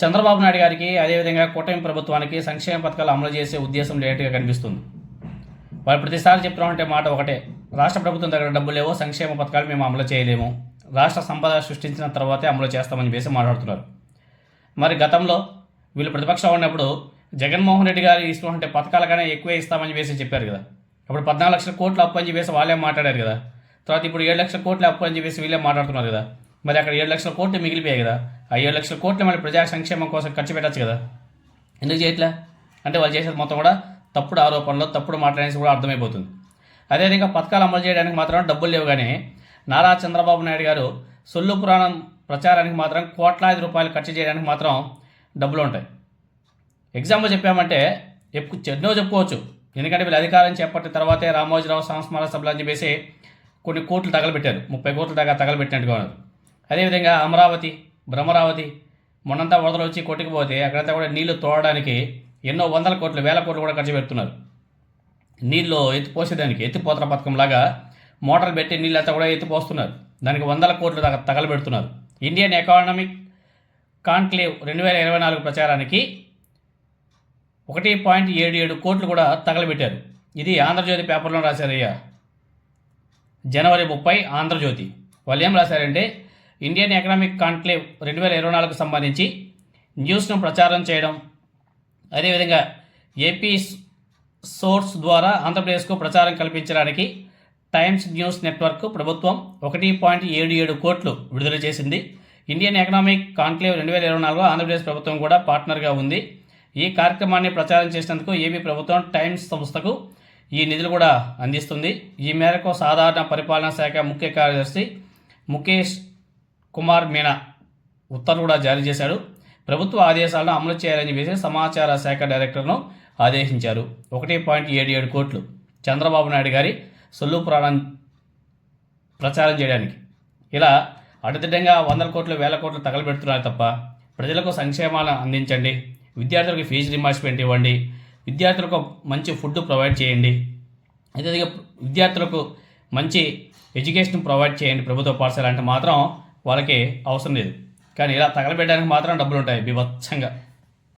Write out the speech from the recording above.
చంద్రబాబు నాయుడు గారికి అదేవిధంగా కూటమి ప్రభుత్వానికి సంక్షేమ పథకాలు అమలు చేసే ఉద్దేశం లేటుగా కనిపిస్తుంది. వాళ్ళు ప్రతిసారి చెప్తున్నామంటే మాట ఒకటే రాష్ట్ర ప్రభుత్వం దగ్గర డబ్బులు లేవో సంక్షేమ పథకాలు మేము అమలు చేయలేము. రాష్ట్ర సంపద సృష్టించిన తర్వాతే అమలు చేస్తామని వేసి మాట్లాడుతున్నారు. మరి గతంలో వీళ్ళు ప్రతిపక్షం ఉన్నప్పుడు జగన్మోహన్ రెడ్డి గారు ఇస్తున్నటువంటి పథకాల కన్నా ఎక్కువే ఇస్తామని వేసి చెప్పారు కదా. అప్పుడు పద్నాలుగు లక్షల కోట్లు అప్పు అని చెప్పేసి వాళ్ళే మాట్లాడారు కదా. తర్వాత ఇప్పుడు ఏడు లక్షల కోట్లు అప్పు అని చెప్పేసి వీళ్ళే మాట్లాడుతున్నారు కదా. మరి అక్కడ ఏడు లక్షల కోట్లు మిగిలిపోయాయి కదా. ఆ ఏడు లక్షల కోట్లు మళ్ళీ ప్రజా సంక్షేమం కోసం ఖర్చు పెట్టచ్చు కదా. ఎందుకు చేయట్లే? అంటే వాళ్ళు చేసేది మొత్తం కూడా తప్పుడు ఆరోపణలు తప్పుడు మాట్లాడేసి కూడా అర్థమైపోతుంది. అదేవిధంగా పథకాలు అమలు చేయడానికి మాత్రం డబ్బులు లేవు కానీ నారా చంద్రబాబు నాయుడు గారు సొల్లు పురాణం ప్రచారానికి మాత్రం కోట్లాది రూపాయలు ఖర్చు చేయడానికి మాత్రం డబ్బులు ఉంటాయి. ఎగ్జాంపుల్ చెప్పామంటే ఎప్పు ఎన్నో చెప్పుకోవచ్చు. ఎందుకంటే వీళ్ళు అధికారం చేపట్టిన తర్వాతే రామోజీరావు సంస్మరణ సభలు అని చెప్పేసి కొన్ని కోట్లు తగలబెట్టారు. ముప్పై కోట్ల దాకా తగలబెట్టినట్టుగా ఉన్నారు. అదేవిధంగా అమరావతి భ్రమరావతి మొన్నంతా వరదలు వచ్చి కొట్టుకుపోతే అక్కడంతా కూడా నీళ్ళు తోడడానికి ఎన్నో వందల కోట్లు వేల కోట్లు కూడా ఖర్చు పెడుతున్నారు. నీళ్ళు ఎత్తిపోసేదానికి ఎత్తిపోతల పథకం లాగా మోటార్లు పెట్టి నీళ్ళంతా కూడా ఎత్తిపోస్తున్నారు దానికి వందల కోట్లు దాకా తగలబెడుతున్నారు. ఇండియన్ ఎకానమిక్ కాన్క్లేవ్ రెండు వేల ఇరవై నాలుగు ప్రచారానికి ఒకటి పాయింట్ ఏడు ఏడు కోట్లు కూడా తగలబెట్టారు. ఇది ఆంధ్రజ్యోతి పేపర్లో రాశారయ్యా. జనవరి ముప్పై ఆంధ్రజ్యోతి. వాళ్ళు ఏం రాశారంటే ఇండియన్ ఎకనామిక్ కాన్క్లేవ్ రెండు వేల ఇరవై నాలుగుకు సంబంధించి న్యూస్ను ప్రచారం చేయడం అదేవిధంగా ఏపీ సోర్స్ ద్వారా ఆంధ్రప్రదేశ్కు ప్రచారం కల్పించడానికి టైమ్స్ న్యూస్ నెట్వర్క్ ప్రభుత్వం ఒకటి పాయింట్ ఏడు ఏడు కోట్లు విడుదల చేసింది. ఇండియన్ ఎకనామిక్ కాన్క్లేవ్ రెండు వేల ఇరవై నాలుగులో ఆంధ్రప్రదేశ్ ప్రభుత్వం కూడా పార్ట్నర్గా ఉంది. ఈ కార్యక్రమాన్ని ప్రచారం చేసినందుకు ఏపీ ప్రభుత్వం టైమ్స్ సంస్థకు ఈ నిధులు కూడా అందిస్తుంది. ఈ మేరకు సాధారణ పరిపాలనా శాఖ ముఖ్య కార్యదర్శి ముఖేష్ కుమార్ మీనా ఉత్తర్వు కూడా జారీ చేశాడు. ప్రభుత్వ ఆదేశాలను అమలు చేయాలని చెప్పేసి సమాచార శాఖ డైరెక్టర్ను ఆదేశించారు. ఒకటి పాయింట్ ఏడు ఏడు కోట్లు చంద్రబాబు నాయుడు గారి సొల్లు ప్రాణం ప్రచారం చేయడానికి. ఇలా అడ్డదిడ్డంగా వందల కోట్లు వేల కోట్లు తగలబెడుతున్నారు తప్ప ప్రజలకు సంక్షేమాలను అందించండి. విద్యార్థులకు ఫీజు రిమార్స్మెంట్ ఇవ్వండి. విద్యార్థులకు మంచి ఫుడ్ ప్రొవైడ్ చేయండి. అదేవిధంగా విద్యార్థులకు మంచి ఎడ్యుకేషన్ ప్రొవైడ్ చేయండి ప్రభుత్వ పాఠశాల అంటే మాత్రం వాళ్ళకి అవసరం లేదు. కానీ ఇలా తగలబెట్టడానికి మాత్రం డబ్బులు ఉంటాయి బీభత్సంగా.